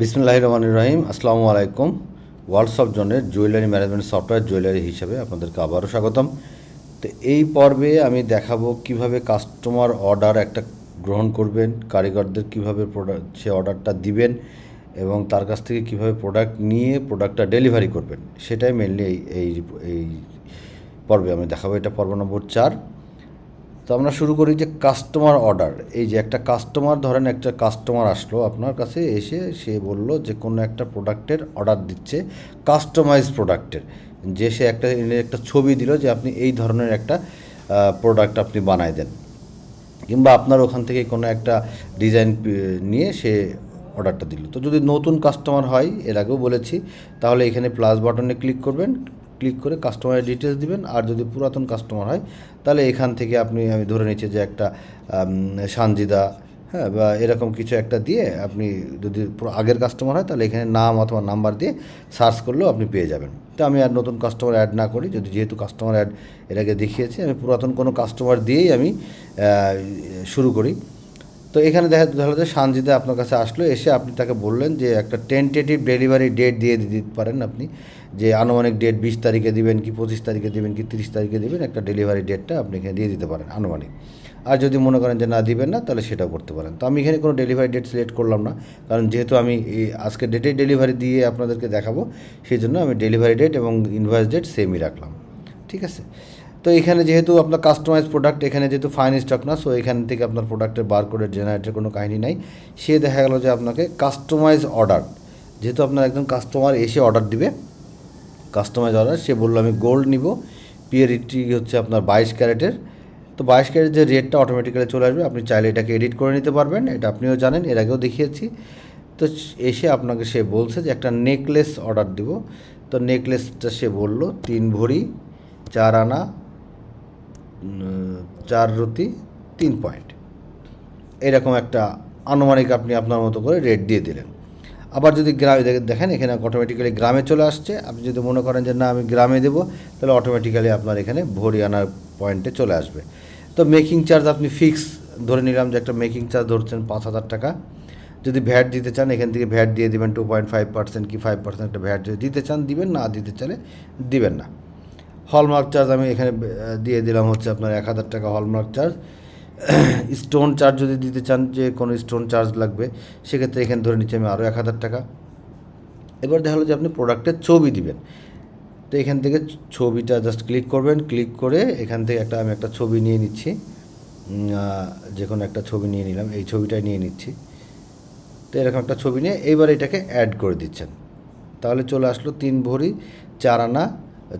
বিসমুল্লাহ রহমান রহিম। আসসালামু আলাইকুম। অফ জোনের জুয়েলারি ম্যানেজমেন্ট সফটওয়্যার জুয়েলারি হিসাবে আপনাদেরকে আবারও স্বাগতম। তো এই পর্বে আমি দেখাবো কীভাবে কাস্টমার অর্ডার একটা গ্রহণ করবেন, কারিগরদের কীভাবে প্রোডাক্ট সে অর্ডারটা দিবেন এবং তার কাছ থেকে কীভাবে প্রোডাক্ট নিয়ে প্রোডাক্টটা ডেলিভারি করবেন, সেটাই মেনলি এই এই এই পর্বে আমি দেখাবো। এটা পর্ব নম্বর চার। তো আমরা শুরু করি যে কাস্টমার অর্ডার এই যে একটা কাস্টমার ধরেন একটা কাস্টমার আসলো আপনার কাছে, এসে সে বলল যে কোনো একটা প্রোডাক্টের অর্ডার দিচ্ছে কাস্টমাইজ প্রোডাক্টের যে সে একটা একটা ছবি দিল যে আপনি এই ধরনের একটা প্রোডাক্ট আপনি বানায় দেন। কিংবা আপনার ওখান থেকে কোনো একটা ডিজাইন নিয়ে সে অর্ডারটা দিল। তো যদি নতুন কাস্টমার হয়, এর আগেও বলেছি, তাহলে এখানে প্লাস বাটনে ক্লিক করবেন। ক্লিক করে কাস্টমারের ডিটেলস দিবেন। আর যদি পুরাতন কাস্টমার হয়, তাহলে এখান থেকে আপনি, আমি ধরে নিচ্ছি যে একটা সানজিদা হ্যাঁ বা এরকম কিছু একটা দিয়ে আপনি যদি আগের কাস্টমার হয়, তাহলে এখানে নাম অথবা নাম্বার দিয়ে সার্চ করলেও আপনি পেয়ে যাবেন। তো আমি আর নতুন কাস্টমার অ্যাড না করি। যদি যেহেতু কাস্টমার অ্যাড এর আগে দেখিয়েছি, আমি পুরাতন কোনো কাস্টমার দিয়েই আমি শুরু করি। তো এখানে দেখা দেখা যাচ্ছে সানজিদা আপনার কাছে আসলো, এসে আপনি তাকে বললেন যে একটা টেন্টেটিভ ডেলিভারি ডেট দিয়ে দিতে পারেন আপনি। যে আনুমানিক ডেট বিশ তারিখে দিবেন কি পঁচিশ তারিখে দিবেন কি তিরিশ তারিখে দিবেন, একটা ডেলিভারি ডেটটা আপনি এখানে দিয়ে দিতে পারেন আনুমানিক। আর যদি মনে করেন যে না দিবেন না, তাহলে সেটাও করতে পারেন। তো আমি এখানে কোনো ডেলিভারি ডেট সিলেক্ট করলাম না, কারণ যেহেতু আমি আজকে ডেটে ডেলিভারি দিয়ে আপনাদেরকে দেখাবো, সেই জন্য আমি ডেলিভারি ডেট এবং ইনভয়েস ডেট সেমই রাখলাম। ঠিক আছে? তো এখানে যেহেতু আপনার কাস্টমাইজ প্রোডাক্ট এখানে যেহেতু ফাইন স্টক না সো এখান থেকে আপনার প্রোডাক্টের বার কোডের জেনারেটের কোনো কাহিনী নাই। সে দেখা গেল যে আপনাকে কাস্টমাইজ অর্ডার যেহেতু আপনার একজন কাস্টমার এসে অর্ডার দিবে কাস্টমাইজ অর্ডার সে বলল, আমি গোল্ড নিব। পিএরিটি হচ্ছে আপনার বাইশ ক্যারেটের। তো বাইশ ক্যারেট যে রেটটা অটোমেটিক্যালি চলে আসবে, আপনি চাইলে এটাকে এডিট করে নিতে পারবেন। এটা আপনিও জানেন, এর আগেও দেখিয়েছি। তো এসে আপনাকে সে বলছে যে একটা নেকলেস অর্ডার দিব। তো নেকলেসটা সে বলল, তিন ভরি, চার আনা চার রতি, তিন পয়েন্ট। এরকম একটা আনুমানিক আপনি আপনার মতো করে রেট দিয়ে দিলেন। আবার যদি গ্রামে দেখেন, এখানে অটোমেটিক্যালি গ্রামে চলে আসছে। আপনি যদি মনে করেন যে না, আমি গ্রামে দেবো, তাহলে অটোমেটিক্যালি আপনার এখানে ভরি আনার পয়েন্টে চলে আসবে। তো মেকিং চার্জ আপনি ফিক্স ধরে নিলাম যে একটা মেকিং চার্জ ধরছেন পাঁচ হাজার টাকা। যদি ভ্যাট দিতে চান, এখান থেকে ভ্যাট দিয়ে দেবেন টু পয়েন্ট ফাইভ পার্সেন্ট কি ফাইভ পার্সেন্ট একটা ভ্যাট যদি দিতে চান, দিবেন না, দিতে চাইলে দিবেন না। হলমার্ক চার্জ আমি এখানে দিয়ে দিলাম হচ্ছে আপনার এক হাজার টাকা হলমার্ক চার্জ স্টোন চার্জ যদি দিতে চান, যে কোনো স্টোন চার্জ লাগবে, সেক্ষেত্রে এখানে ধরে নিচ্ছি আমি আরও এক হাজার টাকা। এবার দেখা হলো যে আপনি প্রোডাক্টের ছবি দিবেন। তো এখান থেকে ছবিটা জাস্ট ক্লিক করবেন ক্লিক করে এখান থেকে একটা, আমি একটা ছবি নিয়ে নিচ্ছি। যে কোনো একটা ছবি নিয়ে নিলাম, এই ছবিটাই নিয়ে নিচ্ছি। তো এরকম একটা ছবি নিয়ে এইবার এটাকে অ্যাড করে দিচ্ছেন। তাহলে চলে আসলো তিন ভরি, চার আনা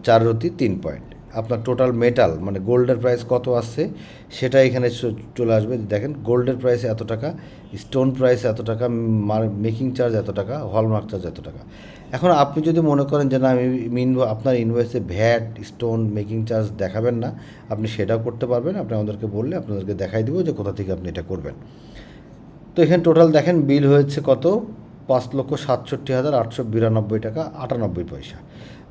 চার রতি তিন পয়েন্ট আপনার টোটাল মেটাল মানে গোল্ডের প্রাইস কত আসছে সেটা এখানে চলে আসবে। দেখেন গোল্ডের প্রাইস এত টাকা স্টোন প্রাইস এত টাকা মেকিং চার্জ এত টাকা হলমার্ক চার্জ এত টাকা। এখন আপনি যদি মনে করেন যে না, আমি মিন আপনার ইনভয়েসে ভ্যাট স্টোন মেকিং চার্জ দেখাবেন না, আপনি সেটাও করতে পারবেন। আপনি আমাদেরকে বললে আপনাদেরকে দেখাই দিব যে কোথা থেকে আপনি এটা করবেন। তো এখানে টোটাল দেখেন বিল হয়েছে কত? পাঁচ লক্ষ সাতষট্টি হাজার আটশো বিরানব্বই টাকা, আটানব্বই পয়সা।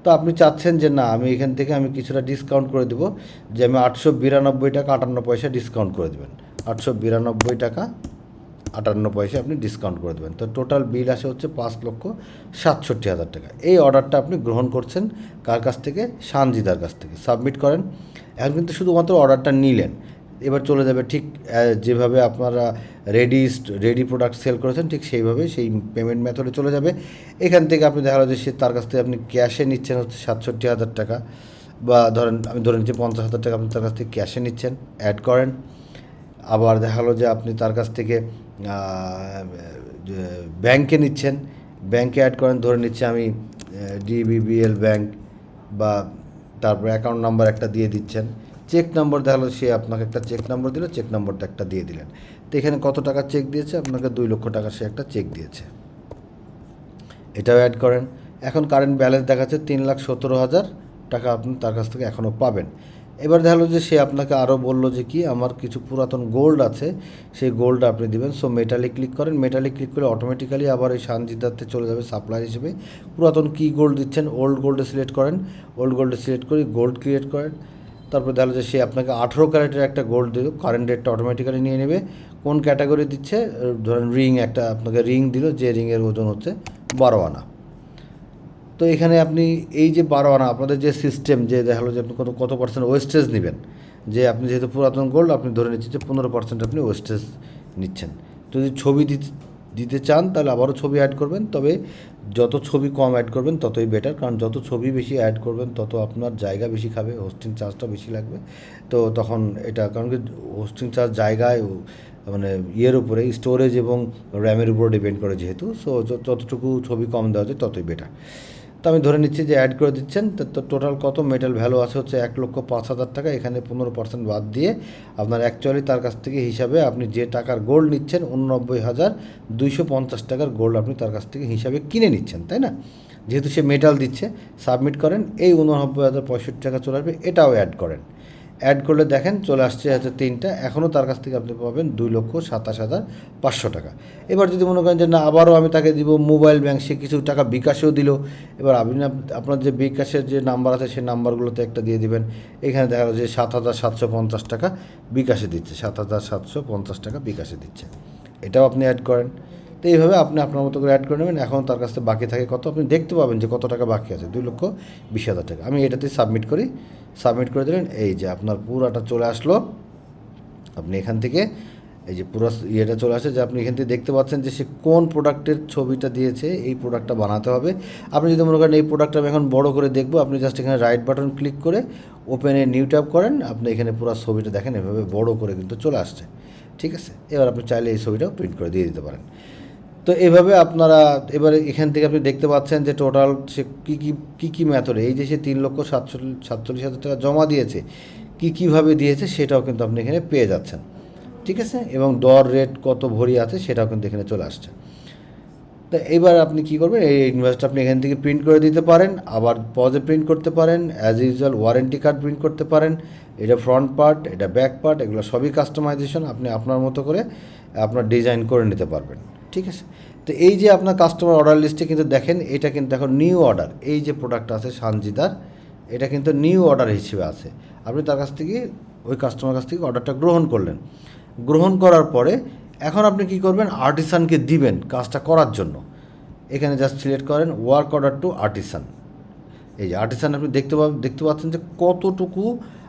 তো আপনি চাচ্ছেন যে না, আমি এখান থেকে আমি কিছুটা ডিসকাউন্ট করে দেবো, যে আমি আটশো বিরানব্বই টাকা আটান্ন পয়সা ডিসকাউন্ট করে দেবেন। আটশো বিরানব্বই টাকা আটান্ন পয়সা আপনি ডিসকাউন্ট করে দেবেন। তো টোটাল বিল আসে হচ্ছে পাঁচ লক্ষ সাতষট্টি হাজার টাকা। এই অর্ডারটা আপনি গ্রহণ করছেন কার কাছ থেকে? সানজিদার কাছ থেকে। সাবমিট করেন। এখন কিন্তু শুধুমাত্র অর্ডারটা নিলেন। এবার চলে যাবে ঠিক যেভাবে আপনারা রেডি রেডি প্রোডাক্ট সেল করেছেন, ঠিক সেইভাবে সেই পেমেন্ট মেথডে চলে যাবে। এখান থেকে আপনি দেখা যে সে তার কাছ থেকে আপনি ক্যাশে নিচ্ছেন হচ্ছে সাতষট্টি হাজার টাকা বা ধরেন, আমি ধরে নিচ্ছি পঞ্চাশ হাজার টাকা আপনি তার কাছ থেকে ক্যাশে নিচ্ছেন অ্যাড করেন। আবার দেখা যে আপনি তার কাছ থেকে ব্যাংকে নিচ্ছেন ব্যাংকে অ্যাড করেন, ধরে নিচ্ছি আমি ডিবিবিএল ব্যাংক বা তারপর অ্যাকাউন্ট নাম্বার একটা দিয়ে দিচ্ছেন। চেক নম্বর দেখাল, সে আপনাকে একটা চেক নম্বর দিল, চেক নম্বরটা একটা দিয়ে দিলেন। তো এখানে কত টাকা চেক দিয়েছে? আপনাকে দুই লক্ষ টাকা সে একটা চেক দিয়েছে। এটাও অ্যাড করেন। এখন কারেন্ট ব্যালেন্স দেখাচ্ছে তিন লাখ সতেরো হাজার টাকা আপনি তার কাছ থেকে এখনও পাবেন। এবার দেখাল যে সে আপনাকে আরও বলল যে কি, আমার কিছু পুরাতন গোল্ড আছে, সেই গোল্ড আপনি দেবেন। সো মেটালে ক্লিক করেন। মেটালে ক্লিক করে অটোমেটিক্যালি আবার এই সানজিদাতে চলে যাবে সাপ্লাই হিসেবে। পুরাতন কী গোল্ড দিচ্ছেন? ওল্ড গোল্ডে সিলেক্ট করেন। ওল্ড গোল্ডে সিলেক্ট করে গোল্ড ক্রিয়েট করেন। তারপর দেখা যে সে আপনাকে আঠেরো ক্যারেটের একটা গোল্ড দিল কারেন্ট রেটটা অটোমেটিক্যালি নিয়ে নেবে। কোন ক্যাটাগরি দিচ্ছে? ধরেন রিং একটা আপনাকে রিং দিল, যে রিংয়ের ওজন হচ্ছে বারো আনা। তো এখানে আপনি এই যে বারো আনা, আপনাদের যে সিস্টেম যে দেখা যে আপনি কত কত পার্সেন্ট ওয়েস্টেজ নেবেন, যে আপনি যেহেতু পুরাতন গোল্ড আপনি ধরে নিচ্ছেন যে পনেরো পার্সেন্ট আপনি ওয়েস্টেজ নিচ্ছেন। যদি ছবি দিতে দিতে চান, তাহলে আবারও ছবি অ্যাড করবেন। তবে যত ছবি কম অ্যাড করবেন, ততই বেটার কারণ যত ছবি বেশি অ্যাড করবেন, তত আপনার জায়গা বেশি খাবে হোস্টিং চার্জটা বেশি লাগবে। তো তখন এটা, কারণ কি হোস্টিং চার্জ জায়গায় মানে ইয়ের উপরে স্টোরেজ এবং র্যামের উপর ডিপেন্ড করে যেহেতু। সো যতটুকু ছবি কম দেওয়া যায়, ততই বেটার তো আমি ধরে নিচ্ছি যে অ্যাড করে দিচ্ছেন, তো টোটাল কত মেটাল ভ্যালু আছে হচ্ছে এক লক্ষ পাঁচ হাজার টাকা, এখানে পনেরো পার্সেন্ট বাদ দিয়ে আপনার অ্যাকচুয়ালি তার কাছ থেকে হিসাবে আপনি যে টাকার গোল্ড নিচ্ছেন, উননব্বই হাজার দুইশো পঞ্চাশ টাকার গোল্ড আপনি তার কাছ থেকে হিসাবে কিনে নিচ্ছেন, তাই না? যেহেতু সে মেটাল দিচ্ছে সাবমিট করেন, এই উননব্বই হাজার পঁয়ষট্টি টাকা চলে আসবে, এটাও অ্যাড করেন। অ্যাড করলে দেখেন চলে আসছে হচ্ছে তিনটা। এখনও তার কাছ থেকে আপনি পাবেন দুই লক্ষ সাতাশ হাজার পাঁচশো টাকা। এবার যদি মনে করেন যে না, আবারও আমি তাকে দিব মোবাইল ব্যাংক সে কিছু টাকা বিকাশেও দিল। এবার আপনি আপনার যে বিকাশের যে নাম্বার আছে, সেই নাম্বারগুলোতে একটা দিয়ে দিবেন। এখানে দেখা যাচ্ছে সাত হাজার সাতশো পঞ্চাশ টাকা বিকাশে দিচ্ছে। সাত হাজার সাতশো পঞ্চাশ টাকা বিকাশে দিচ্ছে। এটাও আপনি অ্যাড করেন। তো এইভাবে আপনি আপনার মতো করে অ্যাড করে নেবেন। এখন তার কাছ থেকে বাকি থাকে কত? আপনি দেখতে পাবেন যে কত টাকা বাকি আছে। দুই লক্ষ বিশ হাজার টাকা। আমি এটাতে সাবমিট করি। সাবমিট করে দিলেন। এই যে আপনার পুরাটা চলে আসলো। আপনি এখান থেকে এই যে পুরো ইয়েটা চলে আসে যে আপনি এখান থেকে দেখতে পাচ্ছেন যে সে কোন প্রোডাক্টের ছবিটা দিয়েছে, এই প্রোডাক্টটা বানাতে হবে। আপনি যদি মনে করেন এই প্রোডাক্টটা আমি এখন বড় করে দেখব, আপনি জাস্ট এখানে রাইট বাটন ক্লিক করে ওপেনে নিউ ট্যাপ করেন। আপনি এখানে পুরো ছবিটা দেখেন, এভাবে বড় করে কিন্তু চলে আসছে। ঠিক আছে? এবার আপনি চাইলে এই ছবিটাও প্রিন্ট করে দিয়ে দিতে পারেন। তো এভাবে আপনারা এবারে এখান থেকে আপনি দেখতে পাচ্ছেন যে টোটাল সে কী কী কী কী মেথডে এই যে সে তিন লক্ষ সাতচল্লিশ সাতচল্লিশ হাজার টাকা জমা দিয়েছে, কী, কীভাবে দিয়েছে সেটাও কিন্তু আপনি এখানে পেয়ে যাচ্ছেন। ঠিক আছে? এবং দর রেট কত ভরি আছে সেটাও কিন্তু এখানে চলে আসছে। তো এইবার আপনি কী করবেন? এই ইনভয়েসটা আপনি এখান থেকে প্রিন্ট করে দিতে পারেন, আবার পজে প্রিন্ট করতে পারেন as usual warranty card print করতে পারেন। এটা ফ্রন্ট পার্ট এটা ব্যাক পার্ট এগুলো সবই কাস্টমাইজেশন আপনি আপনার মতো করে আপনার ডিজাইন করে নিতে পারবেন। ঠিক আছে? তো এই যে আপনার কাস্টমার অর্ডার লিস্টে কিন্তু দেখেন, এটা কিন্তু এখন নিউ অর্ডার এই যে প্রোডাক্ট আছে সানজিদার, এটা কিন্তু নিউ অর্ডার হিসেবে আছে। আপনি তার কাছ থেকে, ওই কাস্টমার কাছ থেকে অর্ডারটা গ্রহণ করলেন। গ্রহণ করার পরে এখন আপনি কি করবেন? আর্টিসানকে দিবেন কাজটা করার জন্য। এখানে জাস্ট সিলেক্ট করেন ওয়ার্ক অর্ডার টু আর্টিসান এই যে আর্টিসান আপনি দেখতে পাবেন দেখতে পাচ্ছেন যে কতটুকু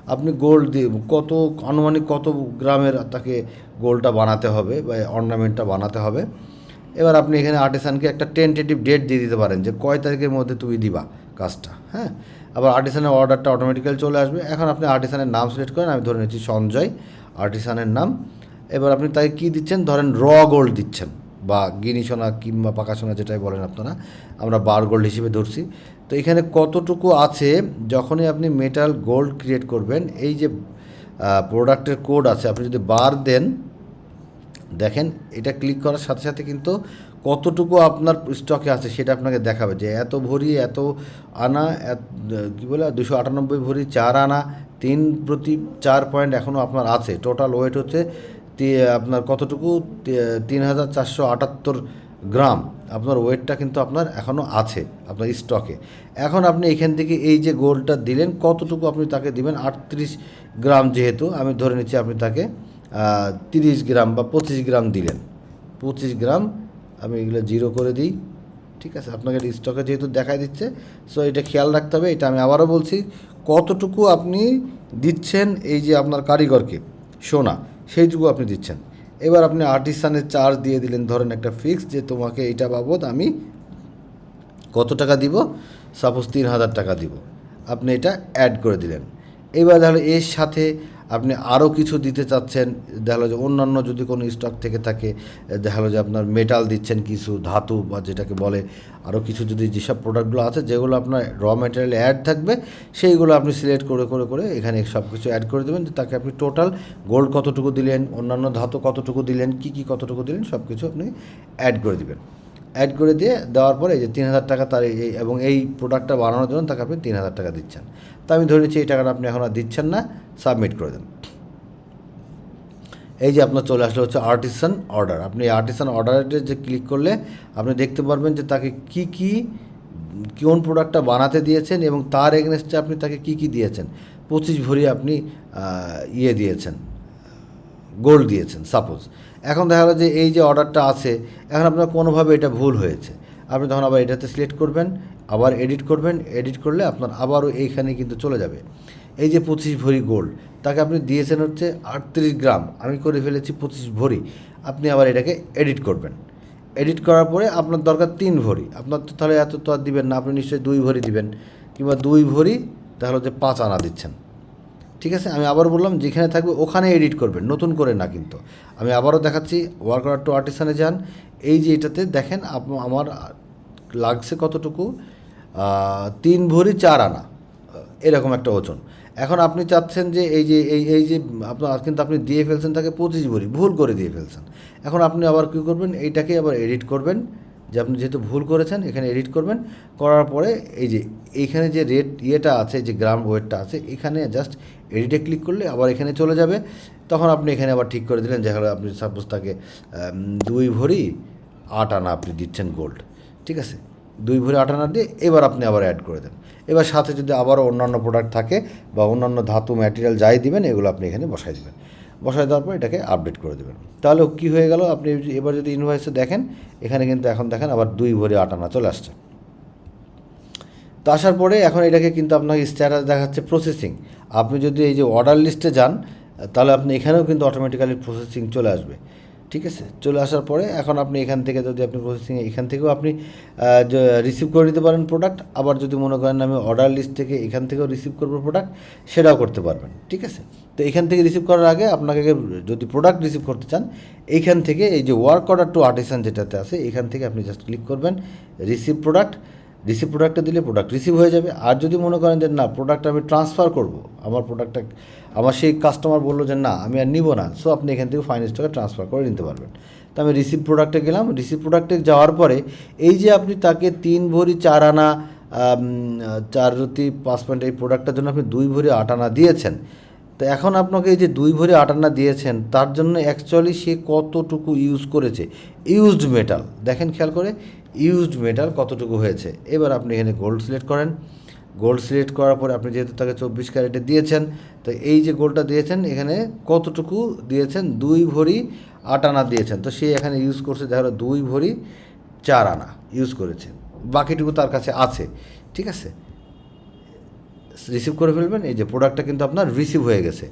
আপনি গোল্ড দিয়ে কত, আনুমানিক কত গ্রামের তাকে গোল্ডটা বানাতে হবে বা অর্নামেন্টটা বানাতে হবে। এবার আপনি এখানে আর্টিসানকে একটা টেন্টেটিভ ডেট দিয়ে দিতে পারেন যে কয় তারিখের মধ্যে তুমি দিবা কাজটা হ্যাঁ? আবার আর্টিসানের অর্ডারটা অটোমেটিক্যালি চলে আসবে। এখন আপনি আর্টিসানের নাম সিলেক্ট করেন, আমি ধরে নিচ্ছি সঞ্জয় আর্টিসানের নাম। এবার আপনি তাই কী দিচ্ছেন? ধরেন র গোল্ড দিচ্ছেন। বা গিনি সোনা কিংবা পাকা সোনা যেটাই বলেন আপনারা, আমরা বার গোল্ড হিসেবে ধরছি। তো এখানে কতটুকু আছে, যখনই আপনি মেটাল গোল্ড ক্রিয়েট করবেন, এই যে প্রোডাক্টের কোড আছে, আপনি যদি বার দেন, দেখেন, এটা ক্লিক করার সাথে সাথে কিন্তু কতটুকু আপনার স্টকে আছে সেটা আপনাকে দেখাবে যে এত ভরি, এত আনা কী বলে দুশো আটানব্বই ভরি, চার আনা, তিন প্রতি চার পয়েন্ট এখনও আপনার আছে। টোটাল ওয়েট হচ্ছে আপনার কতটুকু? তিন হাজার চারশো আটাত্তর গ্রাম। আপনার ওয়েটটা কিন্তু আপনার এখনও আছে, আপনার স্টকে। এখন আপনি এখান থেকে এই যে গোলটা দিলেন, কতটুকু আপনি তাকে দিবেন? আটত্রিশ গ্রাম যেহেতু, আমি ধরে নিচ্ছি আপনি তাকে তিরিশ গ্রাম বা পঁচিশ গ্রাম দিলেন। পঁচিশ গ্রাম, আমি এগুলো জিরো করে দিই, ঠিক আছে? আপনাকে স্টকে যেহেতু দেখাই দিচ্ছে সো এটা খেয়াল রাখতে হবে, এটা আমি আবারও বলছি, কতটুকু আপনি দিচ্ছেন এই যে আপনার কারিগরকে? সোনা। সেইটুকু আপনি দিচ্ছেন। এবার আপনি আর্টিসানের চার্জ দিয়ে দিলেন, ধরেন একটা ফিক্স যে তোমাকে এইটা বাবদ আমি কত টাকা দিব? সাপোজ তিন হাজার টাকা দিব। আপনি এটা অ্যাড করে দিলেন। এবার তাহলে এর সাথে আপনি আরও কিছু দিতে চাচ্ছেন, দেখা যে অন্যান্য যদি কোনো স্টক থেকে থাকে, দেখা যে আপনার মেটাল দিচ্ছেন কিছু, ধাতু বা যেটাকে বলে আরও কিছু যদি যেসব প্রোডাক্টগুলো আছে, যেগুলো আপনার র ম্যাটেরিয়াল অ্যাড থাকবে, সেইগুলো আপনি সিলেক্ট করে করে করে এখানে সব কিছু অ্যাড করে দেবেন। যে তাকে আপনি টোটাল গোল্ড কতটুকু দিলেন, অন্যান্য ধাতু কতটুকু দিলেন, কী কী কতটুকু দিলেন সব কিছু আপনি অ্যাড করে দিবেন। অ্যাড করে দিয়ে দেওয়ার পরে এই যে তিন হাজার টাকা তার এই এবং এই প্রোডাক্টটা বানানোর জন্য তাকে আপনি তিন হাজার টাকা দিচ্ছেন। তা আমি ধরে নিচ্ছি এই টাকাটা আপনি এখন আর দিচ্ছেন না সাবমিট করে দেন। এই যে আপনার চলে আসলে হচ্ছে আর্টিসান অর্ডার আপনি আর্টিসান অর্ডারে যে ক্লিক করলে আপনি দেখতে পারবেন যে তাকে কি কি, কোন প্রোডাক্টটা বানাতে দিয়েছেন এবং তার এগেনস্টে আপনি তাকে কি কি দিয়েছেন। পঁচিশ ভরি আপনি ইয়ে দিয়েছেন। গোল্ড দিয়েছেন সাপোজ এখন দেখা গেলো যে এই যে অর্ডারটা আছে, এখন আপনার কোনোভাবে এটা ভুল হয়েছে। আপনি তখন আবার এটাতে সিলেক্ট করবেন, আবার এডিট করবেন এডিট করলে আপনার আবারও এইখানে কিন্তু চলে যাবে। এই যে পঁচিশ ভরি গোল্ড তাকে আপনি দিয়েছেন হচ্ছে আটত্রিশ গ্রাম, আমি করে ফেলেছি পঁচিশ ভরি, আপনি আবার এটাকে এডিট করবেন। এডিট করার পরে আপনার দরকার তিন ভরি, আপনার তো তাহলে এত তো আর দিবেন না, আপনি নিশ্চয়ই দুই ভরি দিবেন, কিংবা দুই ভরি তাহলে হচ্ছে পাঁচ আনা দিচ্ছেন। ঠিক আছে? আমি আবার বললাম, যেখানে থাকবে ওখানে এডিট করবেন, নতুন করে না কিন্তু। আমি আবারও দেখাচ্ছি ওয়ার্ক টু আর্টিসানে যান। এই যে এটাতে দেখেন আমার লাগছে কতটুকু? তিন ভরি চার আনা। এরকম একটা ওজন। এখন আপনি চাচ্ছেন যে এই যে, এই এই যে আপনার কিন্তু আপনি দিয়ে ফেলছেন তাকে পঁচিশ ভরি, ভুল করে দিয়ে ফেলছেন। এখন আপনি আবার কী করবেন, এইটাকে আবার এডিট করবেন। যে আপনি যেহেতু ভুল করেছেন, এখানে এডিট করবেন। করার পরে এই যে এইখানে যে রেট ইয়েটা আছে, যে গ্রাম ওয়েটটা আছে, এখানে জাস্ট এডিটে ক্লিক করলে আবার এখানে চলে যাবে। তখন আপনি এখানে আবার ঠিক করে দিলেন যেখানে আপনি সাপোজ তাকে দুই ভরি আট আনা আপনি দিচ্ছেন গোল্ড ঠিক আছে? দুই ভরি আট আনা দিয়ে এবার আপনি আবার অ্যাড করে দেন। এবার সাথে যদি আবারও অন্যান্য প্রোডাক্ট থাকে বা অন্যান্য ধাতু ম্যাটেরিয়াল যাই দিবেন, এগুলো আপনি এখানে বসাই দেবেন। বসাই দেওয়ার পর এটাকে আপডেট করে দেবেন। তাহলে কী হয়ে গেল? আপনি এবার যদি ইনভয়েসে দেখেন, এখানে কিন্তু এখন দেখেন আবার দুই ভরি আটানা চলে আসছে। তো আসার পরে এখন এটাকে কিন্তু আপনাকে স্ট্যাটাস দেখাচ্ছে প্রসেসিং আপনি যদি এই যে অর্ডার লিস্টে যান, তাহলে আপনি এখানেও কিন্তু অটোমেটিক্যালি প্রসেসিং চলে আসবে। ঠিক আছে? চলে আসার পরে এখন আপনি এখান থেকে যদি আপনি প্রসেসিং এখান থেকেও আপনি রিসিভ করে নিতে পারেন প্রোডাক্ট আবার যদি মনে করেন আমি অর্ডার লিস্ট থেকে এখান থেকেও রিসিভ করব প্রোডাক্ট সেটাও করতে পারবেন, ঠিক আছে? তো এখান থেকে রিসিভ করার আগে আপনাকে যদি প্রোডাক্ট রিসিভ করতে চান, এইখান থেকে এই যে ওয়ার্ক অর্ডার টু আর্টিসান যেটাতে আছে, এখান থেকে আপনি জাস্ট ক্লিক করবেন রিসিভ প্রোডাক্ট রিসিভ প্রোডাক্টটা দিলে প্রোডাক্ট রিসিভ হয়ে যাবে। আর যদি মনে করেন যে না প্রোডাক্ট আমি ট্রান্সফার করব, আমার প্রোডাক্টটা আমার সেই কাস্টমার বলল যে না, আমি আর নিব না সো আপনি এখান থেকে ফাইন্যান্স টাকা ট্রান্সফার করে নিতে পারবেন। তো আমি রিসিভ প্রোডাক্টে গেলাম। রিসিভ প্রোডাক্টে যাওয়ার পরে এই যে আপনি তাকে তিন ভরি চার আনা চার রতি পাঁচ পয়েন্ট এই প্রোডাক্টটার জন্য আপনি দুই ভরি আট আনা দিয়েছেন। তো এখন আপনাকে এই যে দুই ভরি আট আনা দিয়েছেন, তার জন্য অ্যাকচুয়ালি সে কতটুকু ইউজ করেছে? ইউজড মেটাল দেখেন খেয়াল করে ইউজড মেটাল কতটুকু হয়েছে? এবার আপনি এখানে গোল্ড সিলেক্ট করেন। গোল্ড সিলেক্ট করার পরে আপনি যেহেতু তাকে চব্বিশ ক্যারেটে দিয়েছেন, তো এই যে গোলটা দিয়েছেন, এখানে কতটুকু দিয়েছেন? দুই ভরি আট আনা দিয়েছেন। তো সে এখানে ইউজ করছে, দেখা দুই ভরি চার আনা ইউজ করেছেন বাকিটুকু তার কাছে আছে। ঠিক আছে? রিসিভ করে ফেলবেন। এই যে প্রোডাক্টটা কিন্তু আপনার রিসিভ হয়ে গেছে।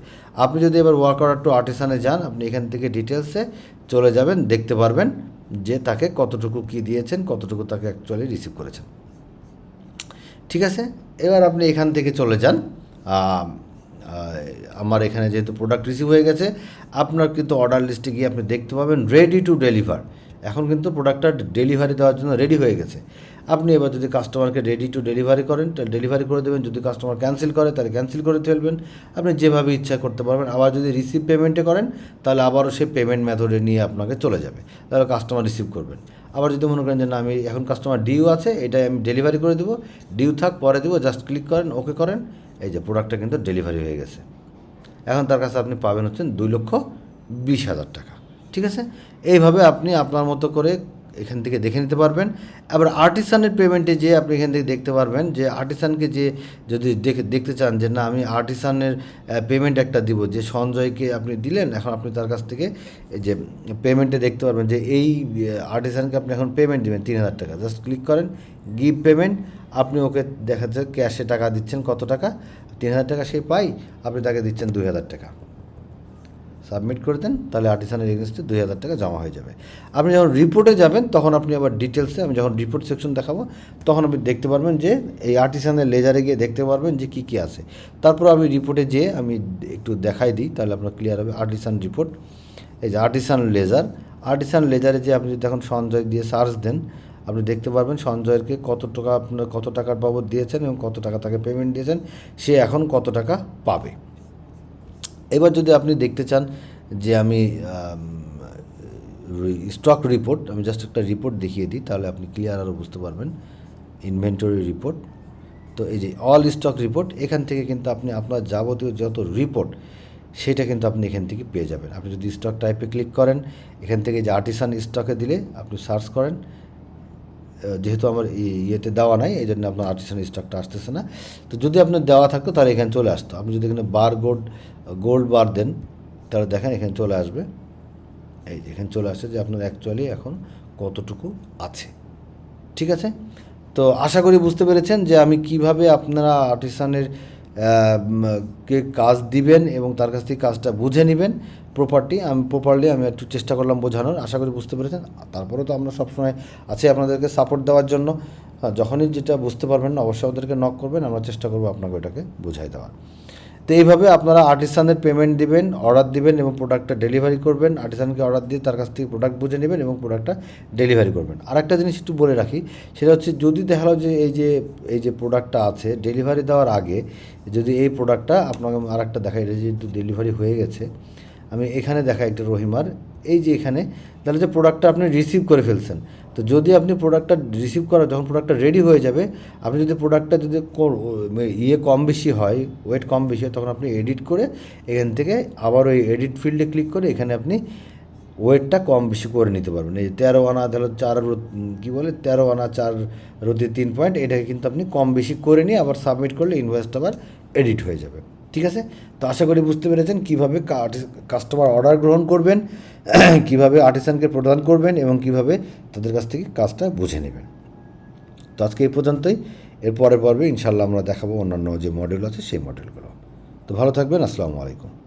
আপনি যদি এবার ওয়ার্ক অর্ডার টু আর্টিসানে যান, আপনি এখান থেকে ডিটেলসে চলে যাবেন, দেখতে পারবেন যে তাকে কতটুকু কী দিয়েছেন, কতটুকু তাকে অ্যাকচুয়ালি রিসিভ করেছেন। ঠিক আছে? এবার আপনি এখান থেকে চলে যান। আমার এখানে যেহেতু প্রোডাক্ট রিসিভ হয়ে গেছে, আপনার কিন্তু অর্ডার লিস্টে গিয়ে আপনি দেখতে পাবেন রেডি টু ডেলিভার এখন কিন্তু প্রোডাক্টটা ডেলিভারি দেওয়ার জন্য রেডি হয়ে গেছে। আপনি এবার যদি কাস্টমারকে রেডি টু ডেলিভারি করেন তাহলে ডেলিভারি করে দেবেন। যদি কাস্টমার ক্যান্সেল করে, তাহলে ক্যান্সেল করে ফেলবেন। আপনি যেভাবে ইচ্ছা করতে পারবেন। আবার যদি রিসিভ পেমেন্টে করেন, তাহলে আবারও সে পেমেন্ট মেথডে নিয়ে আপনাকে চলে যাবে। তাহলে কাস্টমার রিসিভ করবেন। আবার যদি মনে করেন যে, না, আমি এখন কাস্টমার ডিউ আছে, এটাই আমি ডেলিভারি করে দেবো। ডিউ থাক, পরে দেবো জাস্ট ক্লিক করেন ওকে করেন। এই যে প্রোডাক্টটা কিন্তু ডেলিভারি হয়ে গেছে। এখন তার কাছে আপনি পাবেন হচ্ছেন দুই লক্ষ বিশ হাজার টাকা। ঠিক আছে? এইভাবে আপনি আপনার মতো করে এখান থেকে দেখে নিতে পারবেন। আবার আর্টিসানের পেমেন্টে যে আপনি এখান থেকে দেখতে পারবেন যে আর্টিসানকে যে যদি দেখে, দেখতে চান যে না, আমি আর্টিসানের পেমেন্ট একটা দিব, যে সঞ্জয়কে আপনি দিলেন, এখন আপনি তার কাছ থেকে যে পেমেন্টে দেখতে পারবেন যে এই আর্টিসানকে আপনি এখন পেমেন্ট দেবেন তিন হাজার টাকা। জাস্ট ক্লিক করেন গিভ পেমেন্ট আপনি ওকে দেখা যাচ্ছে ক্যাশে টাকা দিচ্ছেন, কত টাকা? তিন হাজার টাকা সে পাই, আপনি তাকে দিচ্ছেন দুই হাজার টাকা। সাবমিট করে দেন, তাহলে আর্টিসানের এগেনস্টে দুই হাজার টাকা জমা হয়ে যাবে। আপনি যখন রিপোর্টে যাবেন, তখন আপনি আবার ডিটেলসে আমি যখন রিপোর্ট সেকশন দেখাবো, তখন আপনি দেখতে পারবেন যে এই আর্টিসানের লেজারে গিয়ে দেখতে পারবেন যে কী কী আছে। তারপর আমি রিপোর্টে যেয়ে আমি একটু দেখাই দিই, তাহলে আপনার ক্লিয়ার হবে আর্টিসান রিপোর্ট এই যে আর্টিসান লেজার আর্টিসান লেজারে যে আপনি যদি এখন সঞ্জয় দিয়ে সার্চ দেন, আপনি দেখতে পারবেন সঞ্জয়েরকে কত টাকা আপনার, কত টাকার বাবদ দিয়েছেন এবং কত টাকা তাকে পেমেন্ট দিয়েছেন, সে এখন কত টাকা পাবে। এবার যদি আপনি দেখতে চান যে আমি স্টক রিপোর্ট আমি জাস্ট একটা রিপোর্ট দেখিয়ে দিই, তাহলে আপনি ক্লিয়ার আরও বুঝতে পারবেন। ইনভেন্টরি রিপোর্ট তো এই যে অল স্টক রিপোর্ট এখান থেকে কিন্তু আপনি আপনার যাবতীয় যত রিপোর্ট সেটা কিন্তু আপনি এখান থেকে পেয়ে যাবেন। আপনি যদি স্টক টাইপে ক্লিক করেন, এখান থেকে যে আর্টিসান স্টকে দিলে আপনি সার্চ করেন যেহেতু আমার ইয়েতে দেওয়া নাই, এই জন্য আপনার আর্টিসান স্টকটা আসতেছে না। তো যদি আপনার দেওয়া থাকতো, তাহলে এখানে চলে আসতো। আপনি যদি এখানে বার গোল্ড গোল্ড বার দেন, তাহলে দেখেন এখানে চলে আসবে। এই যে, এখানে চলে আসছে যে আপনার অ্যাকচুয়ালি এখন কতটুকু আছে। ঠিক আছে? তো আশা করি বুঝতে পেরেছেন যে আমি কীভাবে আপনারা আর্টিসানের কে কাজ দিবেন এবং তার কাছ থেকে কাজটা বুঝে নেবেন। প্রপার্টি আমি প্রপারলি আমি একটু চেষ্টা করলাম বোঝানোর আশা করি বুঝতে পেরেছেন। তারপরেও তো আমরা সবসময় আছি আপনাদেরকে সাপোর্ট দেওয়ার জন্য। হ্যাঁ, যখনই যেটা বুঝতে পারবেন না অবশ্যই আমাদেরকে নক করবেন আমরা চেষ্টা করব আপনাকে ওটাকে বুঝাই দেওয়ার। তো এইভাবে আপনারা আর্টিসানের পেমেন্ট দিবেন অর্ডার দিবেন এবং প্রোডাক্টটা ডেলিভারি করবেন। আর্টিসানকে অর্ডার দিয়ে তার কাছ থেকে প্রোডাক্ট বুঝে নেবেন এবং প্রোডাক্টটা ডেলিভারি করবেন। আরেকটা জিনিস একটু বলে রাখি সেটা হচ্ছে যদি দেখা গেলো যে এই যে এই যে প্রোডাক্টটা আছে ডেলিভারি দেওয়ার আগে যদি এই প্রোডাক্টটা আপনাকে আরেকটা দেখাই এটা যেহেতু ডেলিভারি হয়ে গেছে আমি এখানে দেখা একটা রহিমার। এই যে এখানে, তাহলে যে প্রোডাক্টটা আপনি রিসিভ করে ফেলছেন, তো যদি আপনি প্রোডাক্টটা রিসিভ করা, যখন প্রোডাক্টটা রেডি হয়ে যাবে, আপনি যদি প্রোডাক্টটা যদি কো- ইয়ে কম বেশি হয় ওয়েট কম বেশি হয়, তখন আপনি এডিট করে এখান থেকে আবার ওই এডিট ফিল্ডে ক্লিক করে এখানে আপনি ওয়েটটা কম বেশি করে নিতে পারবেন। এই তেরো আনা ধরো চার কী বলে? তেরো আনা, চার রোদে তিন পয়েন্ট এটাকে কিন্তু আপনি কম বেশি করে নিয়ে আবার সাবমিট করলে ইনভয়েসটা আবার এডিট হয়ে যাবে। ঠিক আছে? তো আশা করি বুঝতে পেরেছেন কীভাবে কাস্টমার অর্ডার গ্রহণ করবেন, কীভাবে আর্টিসানকে প্রদান করবেন এবং কীভাবে তাদের কাছ থেকে কাজটা বুঝে নেবেন। তো আজকে এই পর্যন্তই। এর পরে পর্বে ইনশাল্লাহ আমরা দেখাবো অন্যান্য যে মডেল আছে সেই মডেলগুলো তো ভালো থাকবেন, আসসালামু আলাইকুম।